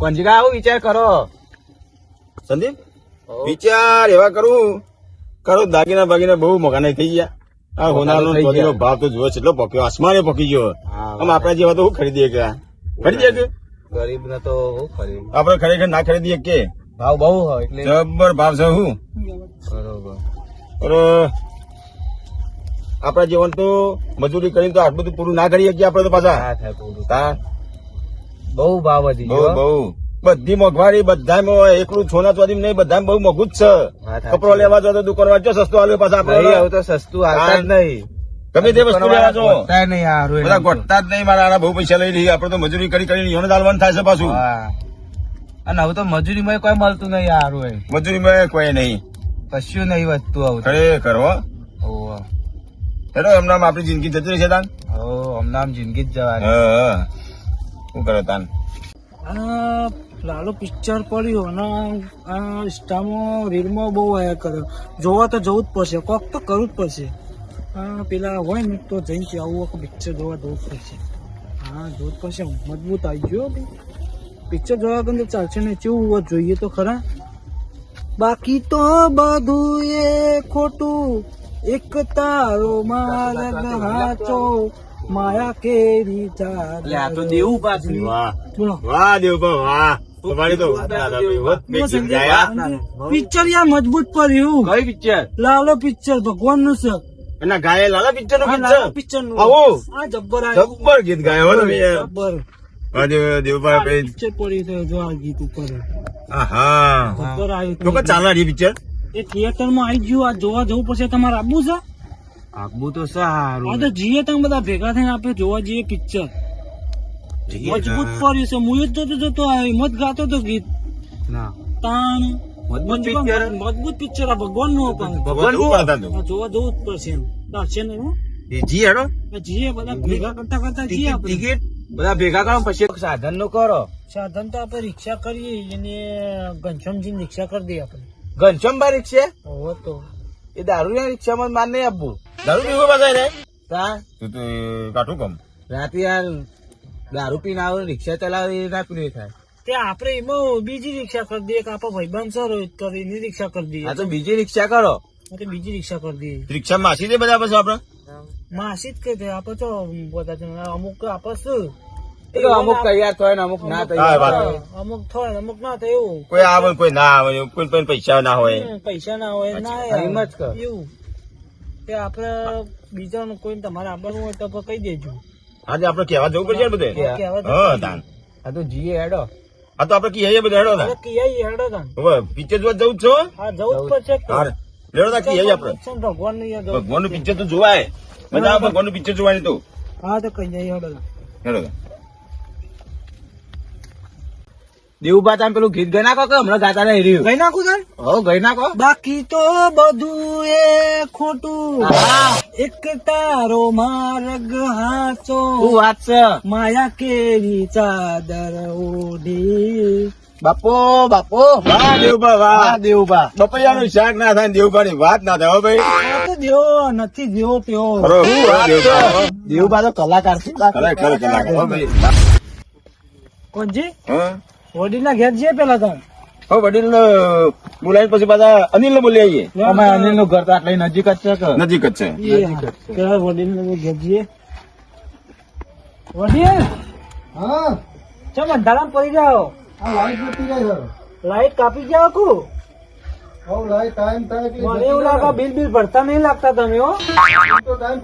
કોંજીગા આવો વિચાર કરો. સંદીપ? વિચાર એવા કરું. કરો દાગીના બાગીના બહુ મકાને થઈ ગયા. આ થઈ ગયા. ભાવ તો જુઓ કેટલો પક્યો. આસમાને પકી ગયો. આમ આપણા જેવા તો હું ખરીદીએ કે? ખરીદીએ કે? ગરીબ ને તો હું ખરી આપણે ખરેખર ના ખરીદીએ કે? ભાવ બહુ હોય એટલે. જબર ભાવ છે હું? બરોબર. આપણા જીવન તો મજૂરી કરીને તો આટલું બધું પૂરું ના કરી શકીએ આપણે તો પાછા? હા થાય પૂરું. બહુ ભાવ વધી બહુ ગયો બહુ. બધી મોંઘવારી બધામાં એકલું સોના ચોરી નહીં બધામાં બહુ મોંઘું જ છે. કપડો લેવા જો તો દુકાન વાંચો સસ્તું આલ્યો પાછા આપણે હવે તો સસ્તું આવતા જ નહીં. ગમે તે વસ્તુ લેવા જો નહીં બધા ગોટતા જ નહીં મારા આના બહુ પૈસા લઈ લઈએ આપણે તો મજૂરી કરી કરીને યોને દાલવાનું થાય છે પાછું. અને હવે તો મજૂરીમાં કોઈ મળતું નહીં હારું. મજૂરીમાં કોઈ નહીં. કશું નહીં વધતું આવું. ખરેખર હો. હેડો એમનામ આપણી જિંદગી જતી છે તાન હમણાં જિંદગી જ જવાની. શું કરે તાન લાલો પિક્ચર પડ્યું અને આ ઇન્સ્ટામાં રીલમાં બહુ આયા કરે જોવા તો જવું જ પડશે કોક તો કરવું જ પડશે. પેલા હોય ને તો જઈને આવું પિક્ચર જોવા જવું જ પડશે. હા જોવું જ પડશે. મજબૂત આવી ગયો પિક્ચર જોવા ગમે ચાલશે ને કેવું હોવું જોઈએ તો ખરા. બાકી તો બધું એ ખોટું. એક તારો મારા હાચો. માયા કેરી એટલે આ તો દેવું પાછું વાહ. વાહ દેવભા વાહ. પિક્ચર યાર મજબૂત પડ્યું કઈ પિક્ચર લાલો પિક્ચર ભગવાનનું છે એના ગાય લાલા પિક્ચરનું પિક્ચરનું. આવો. આ જબ્બર. જબ્બર ગીત ગાય હો તમે. જબ્બર. આજે દેવભાઈ ભાઈ. પિક્ચર પડી તો જો આ ગીત ઉપર. આહા. જબ્બર આવ્યું તો કે ચાલના રી પિક્ચર એ થિયેટરમાં આવી ગયું આ જોવા જવું પડશે તમારે આવવું છે? આગવું તો સારું. આ તો જીએ તમે બધા ભેગા થઈને આપણે જોવા જઈએ પિક્ચર મજબૂત પડ્યું છે. હું જ જોતો જોતો આવ્યો મત ગાતો તો ગીત. ના. તાણ. મજબૂત પિક્ચર આ ભગવાનનું પણ. ભગવાન જોવા જવું જ પડશે એમ. દર્શન એવું જી હેડો. જીએ બધા ભેગા કરતા કરતા જીએ ટિકિટ બધા ભેગા કરો પછી સાધનનું કરો. સાધન તો આપણે રિક્ષા કરીએ. એને ઘનશ્યામજી રિક્ષા કરી દઈએ આપણે. ઘનશ્યામભાઈ રિક્ષા? હો તો. એ દારૂ ના રિક્ષામાં માર નહીં આપવું દારૂ પીવો પાછા રે? તા તું તો કાઠું કમ. રાતે યાર દારૂ પીને આવે રિક્ષા ચલાવે એ ના પીને થાય. તે આપણે એમાં બીજી રિક્ષા કરી દઈએ કે આપણા ભાઈબંધ સર હોય તો એની રિક્ષા કરી દઈએ. આ તો બીજી રિક્ષા કરો. તો બીજી રિક્ષા કરી દઈએ. રિક્ષા માસી દે બધા પછી આપડે? માસી જ કઈ દે આપણે તો બધા અમુક આપણે શું? એ તો અમુક તૈયાર થાય ને અમુક ના તૈયાર અમુક થાય અમુક ના થાય એવું. કોઈ આવે કોઈ ના આવે કોઈ કોઈ પૈસા ના હોય. પૈસા ના હોય ના હા, કર. એવું. તે આપણે બીજાનું કોઈ તમારે આપવાનું હોય તો કહી દેજો. આજે આપડે કહેવા જવું પડશે બધે? હા. તાન. આ તો જીએ હેડો. આ તો આપડે કિયા બધા હેડો હવે તાન હેડો તાન. હવે પિક્ચર જોવા જવું છો? હા જવું પડશે લેડો આપડે. ભગવાનની ભગવાનનું પિક્ચર તો જોવાય. બધા ભગવાનનું પિક્ચર જોવાની તો. હા તો કઈ જાય હેડો હેડો દેવુબા તમે પેલું ગીત ગઈ નાખો કે હમણાં ગાતા નહીં રહ્યું? ગઈ નાખું સર હો ગઈ નાખો. બાકી તો બધું એ ખોટું. એક તારો માર્ગ હાચો શું વાત છે? માયા કેરી ચાદર ઓઢી. બાપો બાપો. વાહ દેવુબા વાહ. દેવુબા બપૈયાનું શાક ના થાય ને દેવભાની વાત ના થાય ભાઈ. આ દેવો નથી દેવો પ્યો. દેવુબા તો કલાકાર છે. કલાકાર, કોણજી હા? વડીલ ના ઘેર જઈએ પેલા તમે હવે વડીલ બોલાવી પછી પાછા અનિલ ને બોલી આવીએ. અમે અનિલનું ઘર તો આટલી નજીક જ છે કે? નજીક જ છે. વડીલ ને ઘેર જઈએ. વડીલ! હા. ચમ અંધારામાં પડી જાઓ. લાઈટ નથી રહી લાઈટ કાપી ગયા કુ ટાઈમ મને એવું લાગે બિલ બિલ ભરતા નહીં લાગતા તમે હો. તો ટાઈમ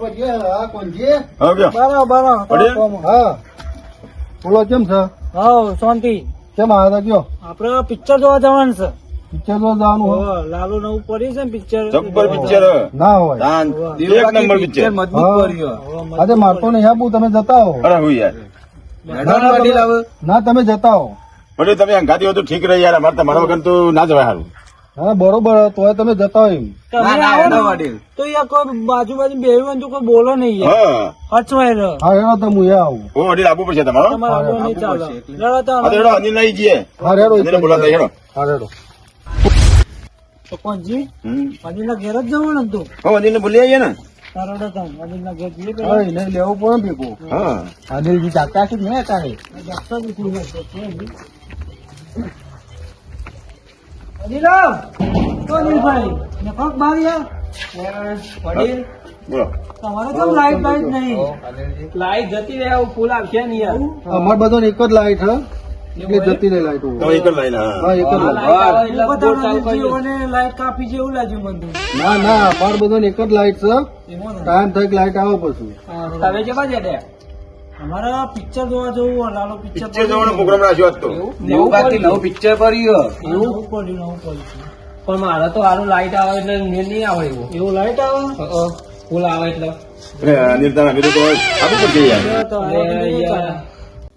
બરાબર બરાબર. હા. બોલો કેમ છે? હા શાંતિ. કેમ આવ્યા હતા કયો? આપડે પિક્ચર જોવા જવાનું છે. પિક્ચર જોવા જવાનું હોય? લાલુ નવું પડ્યું છે ને પિક્ચર. જબ્બર પિક્ચર ના હોય. એક નંબર પિક્ચર. મજબૂત હા. આજે મારતો નહીં આપું તમે જતા હો. અરે હું યાર. ના, તમે જતા હો. વડીલ તમે અંગાતી હોય તો ઠીક રહી યાર અમારે તમારા વગર તો ના જવાય સારું હા બરોબર તો તમે જતા હોય તમે ના ના આવો ને, તો યાર કોઈ બાજુ બાજુ બે તો કોઈ બોલો નહીં અચવાય હા. રહ્યો હા એનો તો હું આવું. હું વડીલ આપવું પડશે તમારો? તમારે નહીં ચાલે. હા અનિલ જઈએ. હા રેડો બોલાતા હેડો. હા રેડો. અનિલના ઘેર જ જવાનું હતું તું? અનિલ ને બોલી આવીએ ને. હા લેવું પડે ભેગું. હા. અનિલજી જાગતા છે ને તારે જાગતા અનિલમ તો અનિલભાઈ ને પગ બહાર વડીલ? તમારે કેમ લાઈટ લાઈટ નહીં? લાઈટ જતી રહે આવું ફૂલ આવશે નહીં યાર. બધો એક જ લાઈટ હા? એટલે જતી રહે લાઈટ એક જ લાઈન હા. હા એક જ લાઈટ લાઈટ કાપી છે એવું લાગ્યું મને. ના ના અમારે બધો એક જ લાઈટ છે ટાઈમ થઈ લાઈટ આવો પછી. તમે જવા જડે? અમારા પિક્ચર જોવા જવું લાલો પિક્ચર પિક્ચર જોવાનો પ્રોગ્રામ રાખ્યો હતો. નવું બાકી નવું પિક્ચર પડ્યું એવું પડ્યું નવું પડ્યું પણ મારે તો સારું લાઈટ આવે એટલે મેળ નહીં આવે એવું. એવું લાઈટ આવે? ફૂલ આવે એટલે.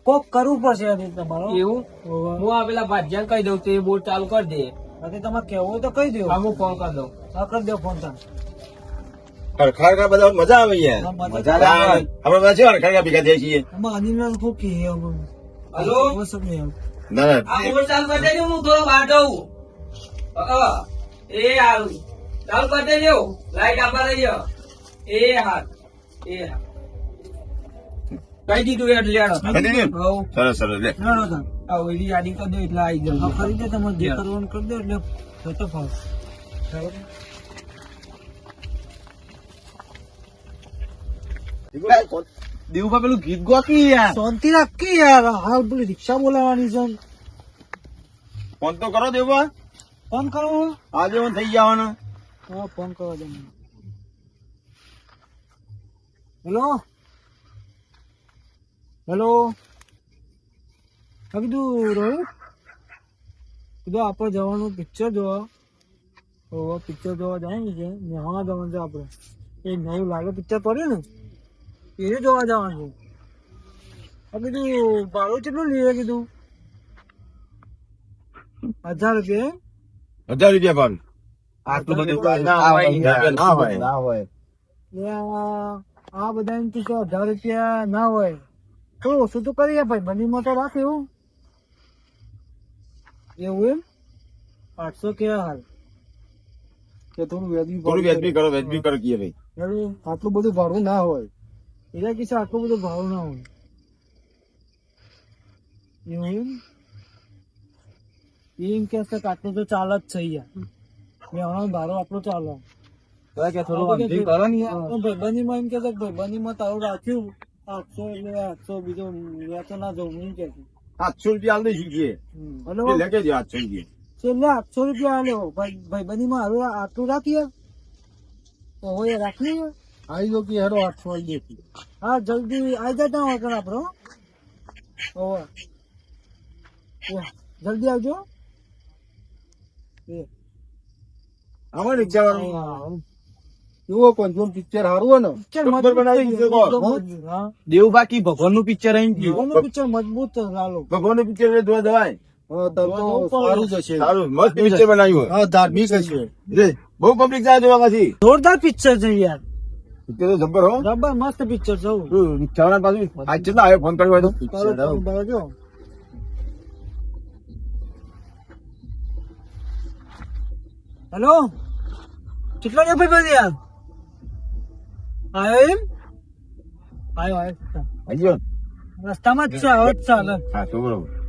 કોક કરવું પડશે અનિલ તમારો એવું? હું આ પેલા ભાજ્યા કહી દઉં તો એ બોર્ડ ચાલુ કરી દે. બાકી તમારે કેવું તો કહી દઉં હા ફોન કરી દઉં. કરી દો ફોન તમે ખરખા બધા મજા આવે યાર. મજા મજા આવે. આપણે બધા છે ખરખા ભેગા થયા છીએ. અનિલ ખૂબ કે હલો? બસ જ નહીં ના ના. આ બોર્ડ ચાલુ હું થોડો બહાર એ હારું ચાલુ કરી દેજો લાઈટ આપવા દેજો એ હાર એ હાર કઈ દીધું એટલે લેડો. સરસ સરસ. લે. લડો યાદી કરી દો એટલે આવી હા ખરીદે તમે તમારે જે કરવાનું કરી દો એટલે થતો ફાવ. દેવું પેલું ગીત ગોકી યાર શાંતિ રાખી યાર હાલ પેલી રિક્ષા બોલાવાની છે ફોન તો કરો દેવા ફોન કરો આજે હું થઈ જવાનો હા ફોન કરો દે હેલો હેલો હા કીધું રોહિત કીધું આપણે જવાનું પિક્ચર જોવા પિક્ચર જોવા જાય છે નેહા જવાનું છે આપણે એ નવું લાગે પિક્ચર પડ્યું ને એ જોવા જવાનું. છે હા કીધું ભાડું કેટલું લઈએ કીધું. હજાર રૂપિયા એમ? હજાર રૂપિયા ભાડું. આટલું બધું ના હોય. ના હોય. ના હોય. આ બધા એમ કે હજાર રૂપિયા ના હોય. થોડું ઓછું તો કરીએ ભાઈ. બની તો રાખ એવું. એવું એમ? આઠસો કે હાલ. કે થોડું વ્યાજબી થોડું ભાડું વેચબી કરો. વ્યાજબી કરો કીએ ભાઈ. આટલું બધું ભાડું ના હોય. એટલે કિસ્સા આટલો બધો ભાવ ના હોય. એવું એમ એમ કે છે કે આટલું તો ચાલે જ છે યાર. મેં હમણાં ભાડો આટલું ચાલો. કે થોડું કરો ને ભાઈબંધીમાં એમ કે કે ભાઈબંધીમાં તારું રાખ્યું આઠસો એટલે આઠસો બીજો ના જવું એમ કે આઠસો રૂપિયા આલ આઠસો રૂપિયા. છેલ્લે આઠસો રૂપિયા આલ્યો. ભાઈ ભાઈબંધીમાં હારું આટલું રાખીએ તો હોય રાખી આવી ગયો કે હેરો આઠસો આવી દેખી હા જલ્દી આવી જાય ત્યાં વગર આપણો હોવે જલ્દી આવજો. આમાં રિક્ષા વાળો એવો કોણ પિક્ચર સારું ને. પિક્ચર બનાવી ગયું. મજબૂત, બાકી ભગવાનનું પિક્ચર અહીં ભગવાનનું પિક્ચર મજબૂત ભગવાનનું પિક્ચર જોવા જવાય. ધાર્મિક હશે રે બહુ પબ્લિક જાય જોવા પાછી. જોરદાર પિક્ચર છે યાર. પિક્ચર જબ્બર હો. જબ્બર મસ્ત પિક્ચર છે હો. રિક્ષાવાળા પાછું? આજ કેટલા આવ્યો ફોન કર્યો હોય તો? હેલો? કેટલા ને ભાઈ બધી યાર? આવ્યો એમ? આવ્યો આવ્યો રસ્તામાં જ છે આવે જ ચાલે હા શું બરોબર.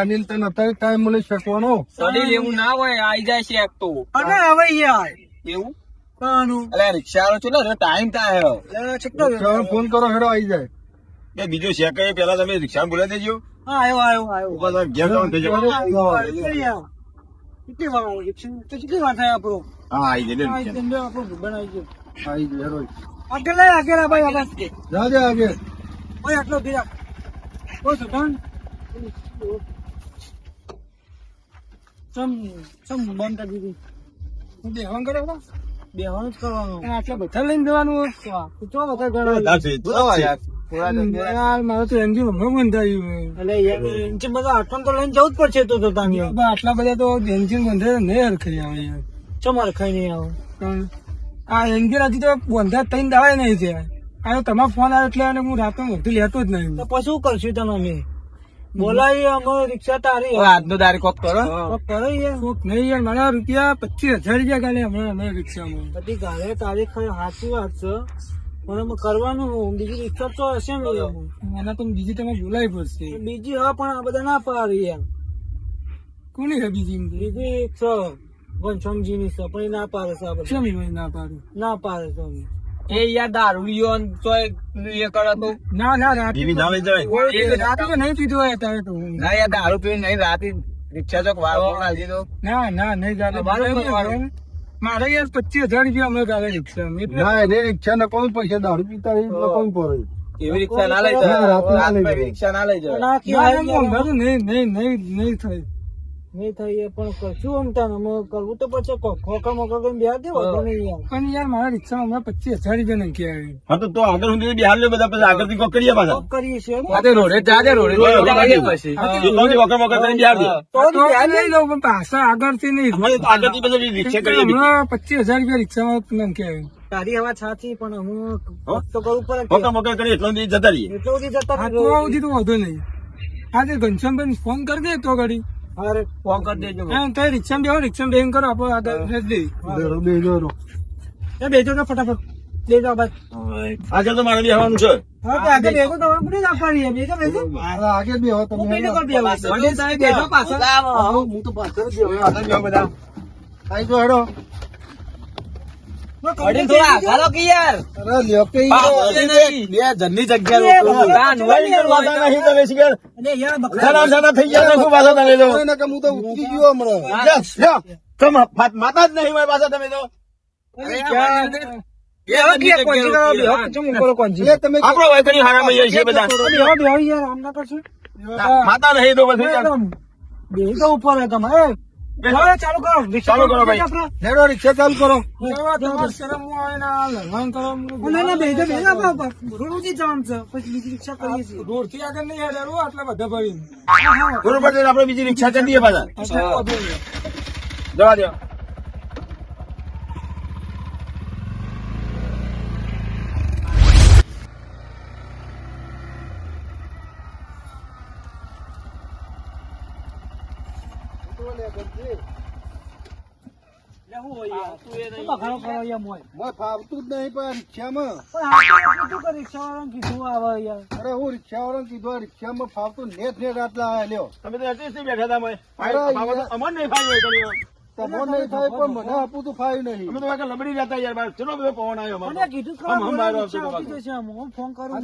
અનિલ તને અત્યારે ટાઈમ મળી શકવાનો. સડી ના હોય આવી જાય છે તો. અને હવે યાર. એવું? રિક્ષા વાળો કેટલો ટાઈમ થાય યાર, કેટલો ફોન કરો હેડો આવી જાય. બે બીજો શેક પેલા તમે રિક્ષા બોલાવી દેજો. હા આવ્યો આવ્યો આવ્યો. ઘેર જવાનું થઈ જવાનું. કેટલી વાર કેટલી વાર થાય આપણો હા આવી જજો આ આપણો બનાવી ગયો આવી ગયો હેરો આગળ લઈ આગળ આ ભાઈ આગળ જા જા આગે ઓય આટલો ભીરા ઓ સુધન ચમ ચમ બંધ કરી દીધી હું કરે? બેહવાનું જ કરવાનું આટલા બધા લઈને જવાનું હોય તો બધા ગણાય મારે તો એન્જિન હમણાં બંધાયું એટલે એન્જિન બધા આટલા તો લઈને જવું જ પડશે તો તો આટલા બધા તો એન્જિન બંધે નહીં હરખાઈ આવે ચમ હરખાઈ નહીં આવે. આ એન્જિન હજી તો બંધા ત્રણ દાવાય નહીં છે. આ તમારો ફોન આવ્યો એટલે હું રાતે વધુ લેતો જ નહીં. તો પછી શું કરશું તમે અમે? બોલાવી અમારે રિક્ષા તારી. આજનો તારીખ કોક કરો. કરો યાર. કોક નહીં યાર મારા રૂપિયા પચીસ હજાર રૂપિયા કાલે હમણાં અમે રિક્ષામાં. બધી ગાલે તારીખ સાચી વાત છે. પણ કરવાનું હું. બીજી રિક્ષા તો હશે ને યાર. તો બીજી તમે બોલાવી પડશે. બીજી હા પણ આ બધા ના પાડી યાર કોની છે બીજી બીજી એક ઘનશ્યામજી ની છે પણ ના પાડે છે આ બધા. ના પાડું? ના પાડે છે એ યાર દારૂ તો એ કરો તો. ના ના રાતે તો નહીં પીધું હોય અત્યારે તો. ના યાર દારૂ પીને નહીં રાતે રિક્ષા ચોક વાર દીધો ના ના નહીં જાતે. મારે યાર પચીસ હજાર રૂપિયા અમે કાલે રિક્ષા ના એને રિક્ષા ને કોણ પૈસા દારૂ પીતા એ કોણ પડે એવી રિક્ષા ના લઈ ના, રાતે ના લઈ જાય. રિક્ષા ના લઈ જાય. નહીં નહીં નહીં નહીં થાય નહીં થઈ એ પણ કશું આમ તાને અમે કરવું તો પછી ખોખા મોખા કરીને બેહા દેવો પણ યાર મારા રિક્ષામાં હમણાં પચીસ હજાર રૂપિયા નહીં આવી હા તો તો આગળ સુધી બિહાર લે બધા પછી આગળથી કોક કરીએ પાછા. કરીએ છીએ એમ. રોડે જાજે રોડે. પછી. વખત વખત કરીને બિહાર દે. તો તો જ બેહા લઉં પણ પાછા આગળથી નહીં. આગળથી પછી રિક્ષા કરીએ. હમણાં પચીસ હજાર રૂપિયા રિક્ષામાં નહીં આવી તારી હવા છાતી પણ હું? તો કરવું પડે વખત કે. કરી એટલા સુધી જતા રહીએ. એટલે સુધી જતા હા તો વાંધો નહીં. આજે ઘનશ્યામભાઈ ફોન દે તો ઘડી અરે ફોન કરી દેજો હા તો રિક્ષા બેહો રિક્ષા બેહીને કરો આપો આગળ. બેરો બેરો એ બેજો ને ફટાફટ. બેજો બસ આગળ તો મારે બેહવાનું છે. આગળ બેજો તો આપણે જ આપવાની છે. બેજો બેજો આગળ બે હવે હું તમે બેજો કરી બેજો પાછળ. હું તો પાછળ બેહો. આગળ બેહો બધા. કાઈ તો હેડો. વડીલ થોડા આઘારો કે યાર અરે લ્યો કે ઈ હા, તો- વડીલ નહીં. બે જણની જગ્યા રોકો કાન હોય ને નહીં તમે શિખર. અને યાર. બકરા સાડા સાડા થઈ ગયા ને શું તમે તો અરે નકર હું તો ઉતરી ગયો હમણાં. લ્યો, લ્યો. તમે માતા જ નહીં હોય પાછા તમે તો. કે. ચમ કરો તમે આપણો કરી હારા છે બધા. બેહો, બેહો યાર, આમ ના કરશો. માતા નહીં તો પછી એકદમ. તો ઉપર હે તમે. ચાલુ કરો રિક્ષા ચાલુ કરો ભાઈ. આપણા. રિક્ષા ચાલુ કરો શરમ આવે ને આ લડવાનું ના, ના, બેહી જાઓ, બેહી જાઓ, આપણે રોડ સુધી જવાનું છે. પછી બીજી રિક્ષા કરીએ છીએ. રોડથી આગળ નહીં હેડાડવું, આટલા બધા ભરી બરોબર આપણે બીજી રિક્ષા દઈએ પાછા. જવા દો અમે. અમે લબડી જતા. ચલો બધો પવન મને કીધું ફોન કરું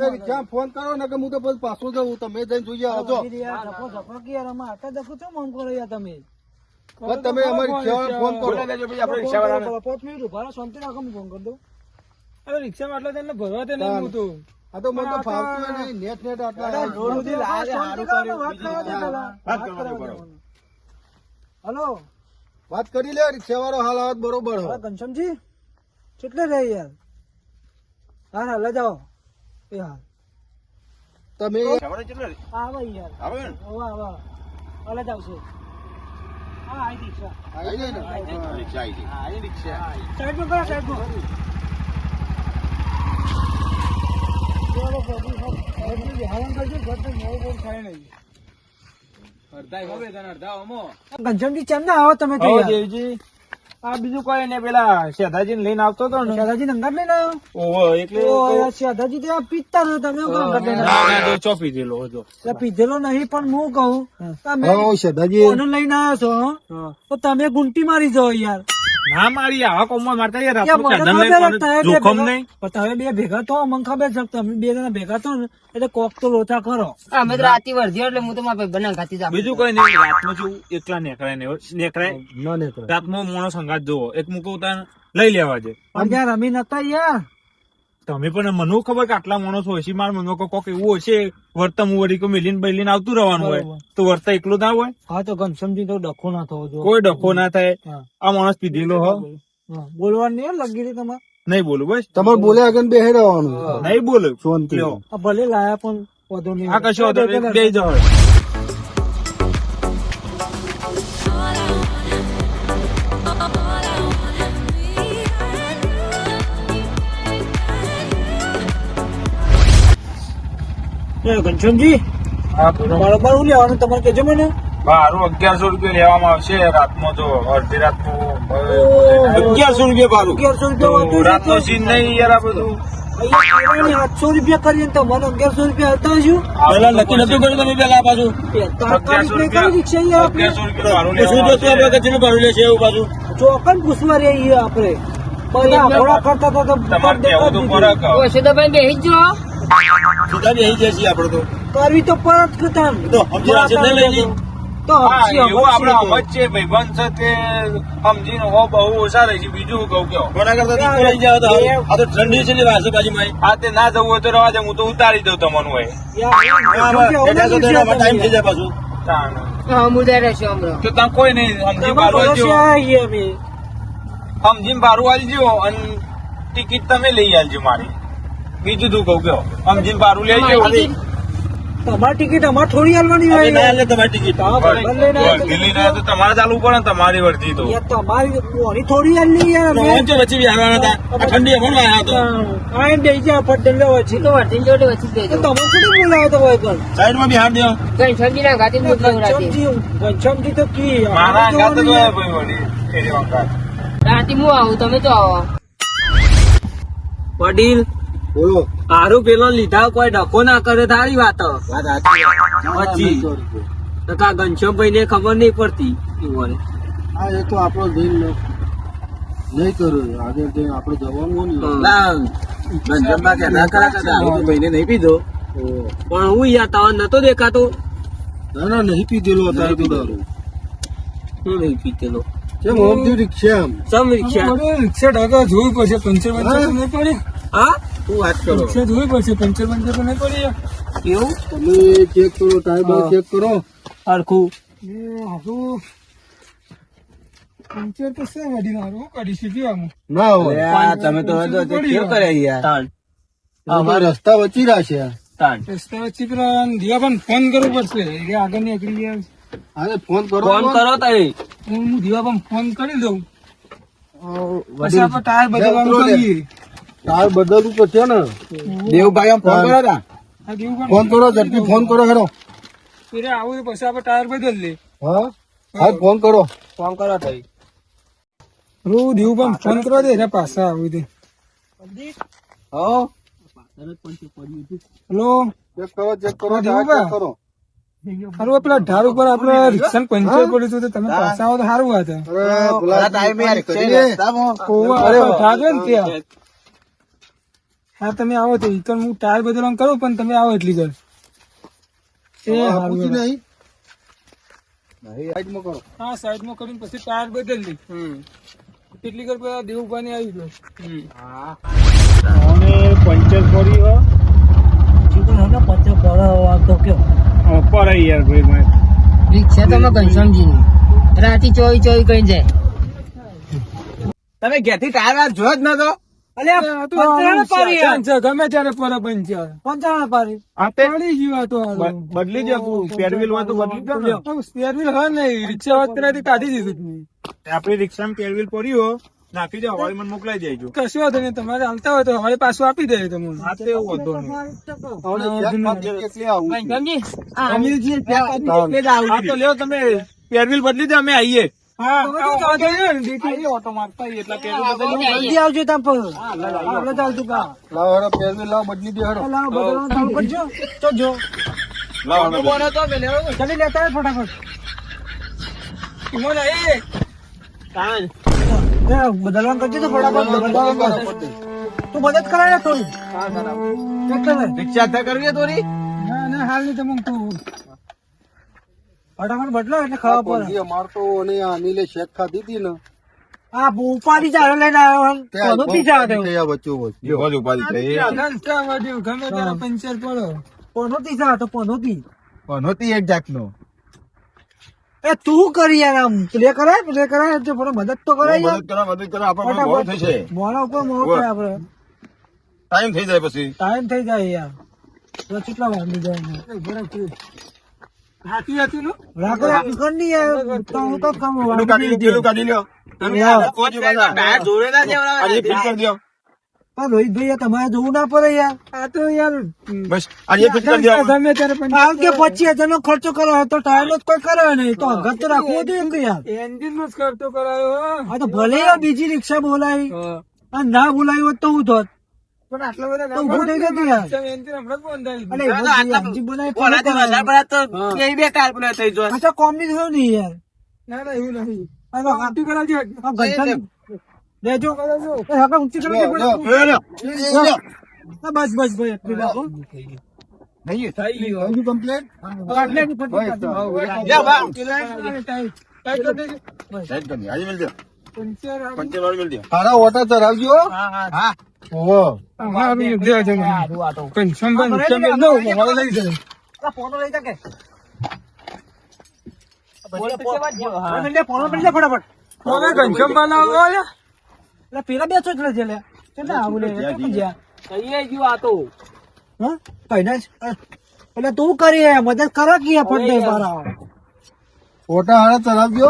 ફોન કરો ને કે હું તો પાછો જવું તમે જઈને જોઈ આવજો કે યાર, દખો છો તમે તમે અમારી ફોન કરો દેજો પછી આપણે રિક્ષાવાળાને. પાંચ મિનિટ ઊભા રહો, શાંતિ રાખો હું ફોન કરી દઉં હવે રિક્ષામાં આટલા તેને ભરવા તે નહીં હું તો. આ તો મને તો ફાવતું નહીં નેટ નેટ આટલા અરે. રોડ સુધી લાવે, શાંતિ કરો, વાત કરવા દે પેલા. વાત કરવા દે. હલો વાત કરી લે રિક્ષાવાળો હાલ આવત બરોબર હા. ઘનશ્યામજી કેટલે રહે યાર હા હા લઈ જાઓ એ હા તમે? આવે યાર આવે આવે અલે જ આવશે ઘનશ્યામજી કેમ ના આવો તમે દેવજી. આ બીજું કોઈ ને પેલા શેઠાજી લઈને આવતો હતો ને. દાદાજી નંગર લઈને આવ્યો? ઓહો એટલે ઓ ત્યાં આ પીતા હતા તમે શું કામ કરતા હતા? ના, ના, તો ચોપી દેલો હતો. પીધેલો નહીં પણ હું કહું તમે હા લઈને આવ્યો છો તો તમે ગુંટી મારી જાઓ યાર. ના મારી આવા કોમમાં મારતા યાર યાર, મને ખબર લઈને જ કોને તમે બે જોખમ નહીં. તમે બે ભેગા થો મને ખબર છે તમે બે જણા ભેગા થો ને એટલે કોક તો લોચા કરો. અમે તો રાતી વર્ધી એટલે હું તો મારા ભાઈ બનાવ ખાતી જાઉં. બીજું કઈ નહીં રાતમાં શું એકલા નેકળાય ને નેકળાય. ના નીકળે રાતમાં મોણો સંગાત જોવો. એક મૂકો તાર લઈ લેવા છે પણ યાર રમી નતા યાર. તમે પણ મને ખબર કે આટલા માણસ હોય છે મારા મનમાં કોક એવું હશે વર્તમ વળી કે મિલીન બૈલીન આવતું રહેવાનું હોય તો વર્તા એકલો ના હોય? હા તો ઘનશ્યામજી તો ડખો ના થવો જોઈએ. કોઈ ડખો ના થાય. આ માણસ પીધેલો હો. બોલવાનું નહીં લગી રહી તમારે? નહીં બોલું બસ. તમારે બોલે આગળ બે રહેવાનું. નહીં બોલું. શાંતિ ભલે લાયા પણ વધુ નહીં. આ કશો બે- બે ઘનશ્યામજી? બરોબર હું લેવાનું તમારે કેજો મને. ભાડું અગિયારસો રૂપિયા લેવામાં આવશે રાતમાં તો અડધી રાતનું અગિયારસો રૂપિયા ભાડું. અગિયારસો રૂપિયા રાતનો સીન નહીં યાર આ બધું. આઠસો રૂપિયા કરીએ તમારે અગિયારસો રૂપિયા હતા શું પેલા નક્કી નતું કર્યું તમે અગિયારસો રૂપિયા ભાડું લેશે એવું પાછું ચોકન પૂછવા રહીએ આપણે. બધા ઘોડા કરતા હતા તો તમારે બેહી જ જો સીધા બેસી જશે આપણે તો. કરવી તો પરત કથા તો સમજી નહીં લઈ લઈ. તો એવું આપણે વચ્ચે છે? ભાઈબંધ છે તે સમજીને હો બહુ ઓછા રહી છે. બીજું કહું કે કોના કરતા દીકરો લઈ જાવ તો આ તો ઠંડી છે ને વાસુબાજીમાં આ તે ના જવું હોય તો રવા દે હું તો ઉતારી દઉં તમને હોય. ટાઈમ થઈ જાય પાછું. તો ત્યાં કોઈ નહીં સમજી બારું સમજીને બારું આલજો અને ટિકિટ તમે લઈ આલજો મારી. બીજું તું કહું કે સમજીને પારું લઈ જાય? તમારી ટિકિટ અમારે થોડી હાલવાની હોય. લે તમારી ટિકિટ. દિલ્હી ના તો તમારે ચાલવું પડે તમારી વર્તી તો. યાર તમારી કોની થોડી હાલની યાર તો વચ્ચે બિહારવાના હતા. ઠંડી હમણાં આવ્યા હતો. આ દઈ જાય ફટ લેવા છે તો વર્ધીને જોડે વચ્ચે જ તો તમે કોને બોલાવો તો હોય પણ. સાઈડમાં બિહાર દો. કઈ ના ગાતી જ રાતે ઘનશ્યામજી ઘનશ્યામજી તો કી મારા અંગાત તો જોવાનું ભાઈ વળી. રાતે હું આવું તમે તો આવો. વડીલ બોલો. હારું પેલો લીધા કોઈ ડકો ના કરે તારી વાત. પછી? નકા ઘનશ્યામભાઈ ને ખબર નહીં પડતી? એવું હા એ તો આપણો દિન નહીં કર્યો આગળ જઈને આપણે જવાનું ભાઈને નહીં પીધો. પણ હું યાર તવા નતો દેખાતો? ના ના નહીં પીધેલો અત્યારે તો દારૂ હું નહીં પીધેલો. કેમ હોમ રિક્ષા સમ રિક્ષા? રિક્ષા ઢાકા જોયું પડશે. પંચર પંચર નહીં પડી. હા? શું વાત કરો? રિક્ષા જોવી પડશે પંચર પંચર તો નહીં પડી એવું? તમે ચેક કરો ટાયર ચેક કરો. હરખું એ પંચર તો છે ગાડી હારું કાઢી સીધી આમ. ના હોય. તમે તો કેવું કરે યાર? અમારા રસ્તા વચ્ચે રહ્યા છે. રસ્તા વચ્ચે પેલા પણ ફોન કરવો પડશે. એ આગળ નીકળી ગયા. આજે ફોન કરો ફોન કરો પણ હું ફોન કરી દઉં. પછી આપણે ટાયર બદલવાનું કરીએ ટાયર બદલવું તો છે ને. દેવભાઈ આમ ફોન કર્યો હતા ફોન કરો ઝડપી ફોન કરો હેરો આવું પછી આપણે ટાયર બદલ લે. હા? હા ફોન કરો. ફોન કરો ભાઈ. રૂ ફોન દે પાછા આવી દે હો? હેલો? ચેક કરો ચેક કરો હા, ટાયર દેવુભા. ચેક કરો. હારું પેલા ઢાર ઉપર આપડે રિક્ષા પંચર પડ્યું હતું તમે પાછા આવો તો સારું વાત. અરે ટાઈમે કરી ને ત્યાં. હા તમે આવો તો ઈ તો હું ટાયર બદલવાનું કરું પણ તમે આવો એટલી ઘર એ હારું નહીં. સાઈડમાં કરો. હા સાઈડમાં કરીને પછી ટાયર બદલ લી એટલી ઘર પેલા દેવુભાઈ ને આવી ગયો. પંચર પડી હો. પંચર પડવા તો કયો? પડે યાર ભાઈ રિક્ષા તમે ઘનશ્યામજી ની રાતે ચોવી ચોવી કઈ જાય. તમે ઘેરથી ટાયર વાર જોયો જ નતો? પારી ગમે ત્યારે પર પંચર પંચર પારી પડી. ગયું તો બદલી દે પેરવીલ હોય તો બદલી હોય ને રિક્ષા વાત કરાતી કાઢી દીધું મેં. રિક્ષામાં પેરવીલ પડી નાખી દે હવાઈ મને મોકલાઈ દેજો. કશું વાંધો નહીં તમારે હાલતા હોય તો હવે પાછું આપી દે તમને. હા તે એવું વાંધો નહીં. કરી તો લ્યો તમે પેરવીલ બદલી દે અમે આવીએ. હા ઓટો મારતા આવીએ એટલે પેલું બદલી જલ્દી આવજો ત્યાં પર. આપણે ચાલતું કા લાવો હેરો પેરવી લાવો બદલી દે હેરો. લાવો બદલવાનું કરજો તો ફટાફટ. મદદ કરાય ને થોડી. રિક્ષા કરવી. થોડી ના ના હાલ નહીં તમે તું. ફટાફટ બદલો એટલે ખબર પડે મારતો અને આ અનિલે શેક ખાધી હતી ને. આ ઉપાડી ચાલો લઈને આવ્યો કોનો? થયા? વચ્ચો વચ્ચ. જો ઉપાધિ થઈ ગમે ત્યારે પંચર પડો. પોનોતી જા તો પોનોતી નહોતી એક જાતનો. એ તું કરી યાર આમ. પ્લે કરાય પ્લે કરાય તો થોડો મદદ તો કરાય મદદ કરા મદદ કરા આપણે મોડું થશે. મોડા ઉપર મોડું થાય આપણે? ટાઈમ થઈ જાય પછી. ટાઈમ થઈ જાય યાર. તો કેટલા વાગી જાય? ને? હાથી હાથી નું? રાખો રાખો. કર તો હું તો કામ પેલું કાઢી લો કાઢી લ્યો. યાર. કોઈ જ પાછા. આજે ફિટ કરી દ્યો પણ રોહિતભાઈ તમારે જોવું ના પડે યાર. આ તો યાર બસ આજે ફિટ કરી દેવા ગમે ત્યારે પણ આ કે પચીસ હજાર નો ખર્ચો કરો તો ટાઈમ જ કોઈ કરાયો નહીં. તો અગત તો રાખવો જોઈએ કે યાર. એન્જિન નો જ ખર્ચો કરાયો હા. તો ભલે બીજી રિક્ષા બોલાવી. અને ના બોલાવી હોત તો હું થોત પણ આટલા બધા ઉભું થઈ જતું યાર જ. અચ્છા કોમની થયું નહીં યાર ના ના એવું નહીં એ હકા ઊંચી કરાવજો બસ બસ ભાઈ એટલું હજુ કમ્પ્લેટ જ પતી બસ, ગયું. જા, બા. કરી દેજો. કરી દે. આજે મિલ દે પંચર વાળી દે ઓટા હા હા, છે. પેન્શન મેં લઈ. આ ફોટો લઈ જા કે? ફોટો ફટાફટ. પેલા બે છે લે. કેટલા આવું લે? કેટલા ગયા? હા? કઈ ના એટલે તું કરી મદદ કરો કે ફટ દે મારા. ઓટા હારે ચલાવજો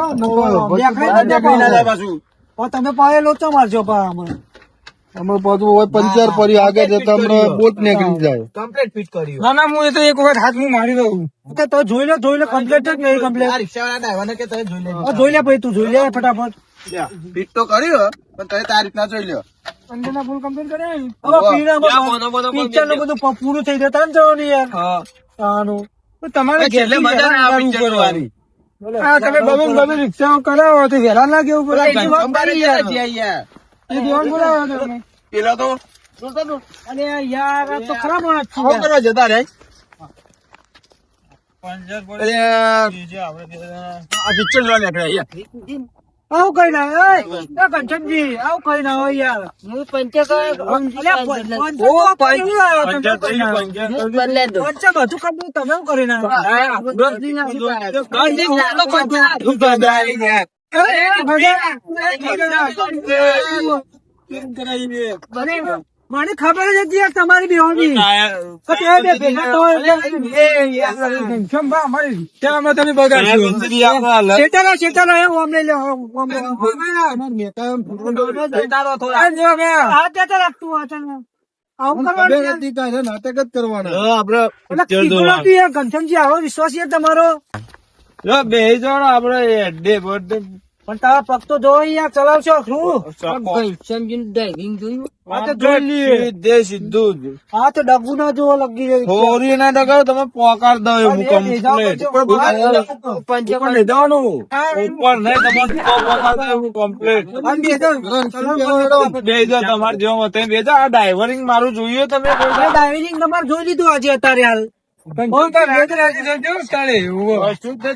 તમે પાયે લોચો મારજો પા હમણાં. અમે પાછું હોય પંચર પડી આગળ જતા હમણાં બોટ નીકળી જાય. કમ્પ્લીટ ફિટ કર્યું ના ના હું એ તો એક વખત હાથ હું મારી દઉં તો તો જોઈ લે જોઈ લે કમ્પ્લીટ જ નહીં કમ્પ્લીટ જોઈ લે. ભાઈ તું જોઈ લે ફટાફટ. ફિટ તો કર્યો પણ તમે તાર રીતના જોઈ લ્યો. અંદરના ફૂલ કમ્પ્લીટ કરે પિક્ચરનું બધું પૂરું થઈ જતા ને જવાનું યાર. આનું તમારે. હા તમે બબે બબે રિક્ષાઓ કરાવો તો હેરાન ના કેવું પડે? એ દેવાન બોલાવો તમે. પેલા તો અરે યાર આ તો ખરાબ. કરવા જતા રે આ પિક્ચર જોવા નીકળ્યા યાર. આવું કઈ ના કંચનજી આવું કઈ ના હોય યાર હું પંચર કરો અલ્યા, પ- પંચર તો કેવું આવ્યો તમે પંચર કઈ ના આવ્યો? હું બદલે દઉં પંચર બધું કરી તમે કરી નાખો? મને મને ખબર જ હતી યાર તમારી બેહોની તો તે બે ભેગા તો ત્યાં તમે બગાડ્યું શેતારા શેતારા લે આ રાખતું આ તને. આવું કરવાનું યાર. નથી કાંઈ નાટક જ કરવાના. એટલે કીધું નથી યાર, ઘનશ્યામજી, આવો વિશ્વાસ છે તમારો? પણ તારા પગ તો જો અહીંયા ચલાવશો શું? સમજીને ડ્રાઇવિંગ જોયું? આ તો જોઈ લઈએ. આ તો ડબ્બુ ના જોવો લગી રહ્યું તમે પોકાર દો કમ્પ્લેટ ઉપર નહીં તમારે તો પોકાર દો એવું કમ્પ્લેટ બે હજાર તમારે જેવો તમે બે હજાર આ ડ્રાઈવરિંગ મારું જોઈએ તમે કોઈ તમારે જોઈ લીધું આજે અત્યારે હાલ.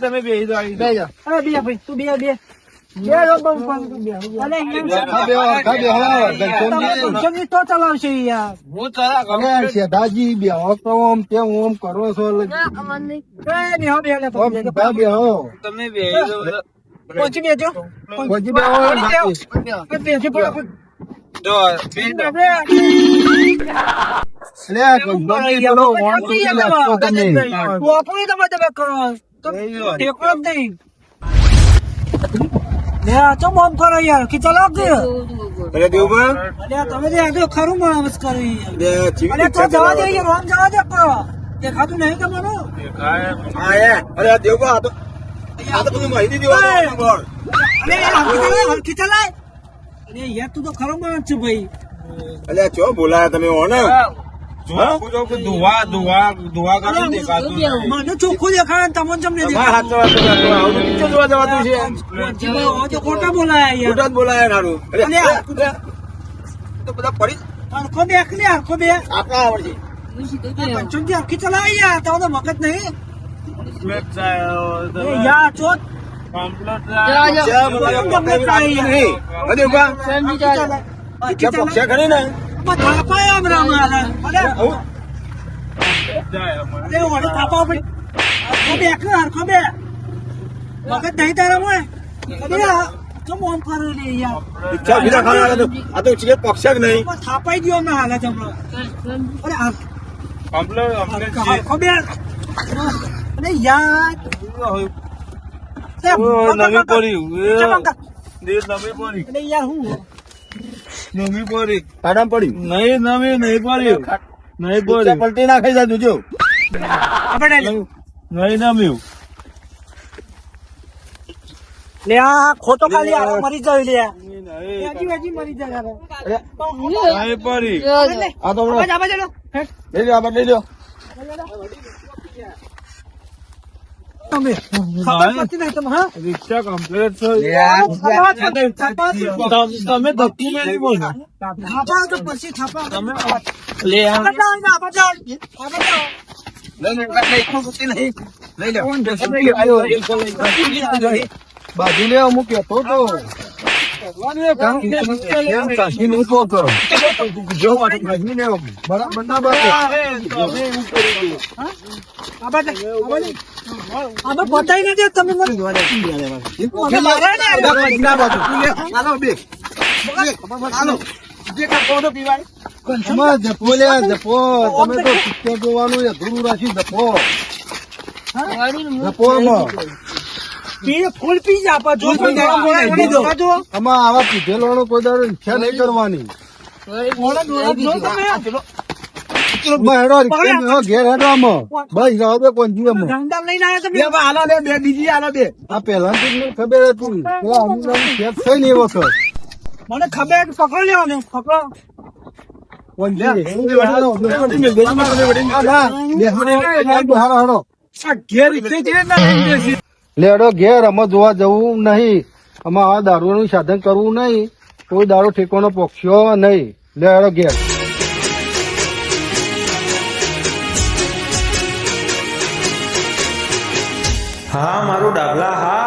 તમે બે બે તું બે બે લો બહુ તો ચલાવશે યાર. હું ચલા તમે શેઠાજી બેહો તો ઓમ ઓમ કરો છો ઓમ તમે પહોંચી બેજો પહોંચી બેહો. તમે વાપરી તમે. તમે કરો. તો ટેકો નહીં. લે ચમ આમ કરો યાર? કે ચલાવ કે? અરે દેવબા અરે તમે જે આગળ ખરું માણસ કરી. જીવી અરે તો જવા દે યાર આમ જવા દે કરો દેખાતું નહીં તમારું હા એ. અરે દેવબા આ તો આ તો બધું માહિતી દેવા બોલ અરે હલકી ચલાય હલકી ચલાય. અરે યાર તું તો ખરો માણસ છે ભાઈ. અલ્યા ચો બોલાયા તમે હો. મને ચોખ્ખું દેખાય ને તમને જમ નહીં હા હાચો વાત છે, હાચો. આવું તો પિક્ચર જોવા જવાતું છે. ખોટા બોલાયા ખોટા બોલાયા નારું તો બધા પડી બે બે પંચોતેર આખી ચલાવે યાર તો તો મગજ નહીં. યાર ચોથ થાપાય આમ રામ. અરે ઓળે થાપા પડી. બે અખલી, હરખો બે. મગજ નહીં તારા મોય? કેમ આમ કરે રે યાર? ઈચ્છા બીજા ખાના આ તો આ તો ચીકર પક્ષક નહીં થાપાઈ ગયો મે હાલે છે હમણાં. અરે આ Complete, complete હરખો- બે. અરે યાર ઓ, નવી પડી. નવી પડી. અરે યાર હું નમી પડી. કાઢામાં પડ્યું? નહીં નમી નહીં પડ્યું નહીં પડ્યું પલટી નાખી જાય જોજો. નહીં નમ્યું. લે આ ખોટો ખાલી આ મરી જાય લે. હજી હજી મરી જાય યાર. પડી. આ તો. લઈ લો આ બાજુ લઈ લો. તમે? ખબર પડતી નહીં તમે હા? રિક્ષા કમ્પ્લેટ થઈ. તમે ધક્કી મેલી બોલો. થાપા તો પછી થાપા. તમે લે. બાજુ લેવા અમુક કહેતો તો. જપો લે જપો તમે તો પિક્ચર જોવાનું રાખ્યું જપો જપો આમાં ફૂલ પી જા આપા જો કોઈ દાડા જો આમાં આવા પીધેલો કોઈ દાડો ઈચ્છા નહીં કરવાની. ઘેર તો મને ખબર પકડ લેવા ને. પકડો કોંજી રે. લેડો ઘેર અમે જોવા જવું નહીં. અમે આ દારૂનું સાધન કરવું નહીં. કોઈ દારૂ ઠેકોનો પોખ્યો નહીં. લેડો ઘેર. હા, મારું ડાબલા હા.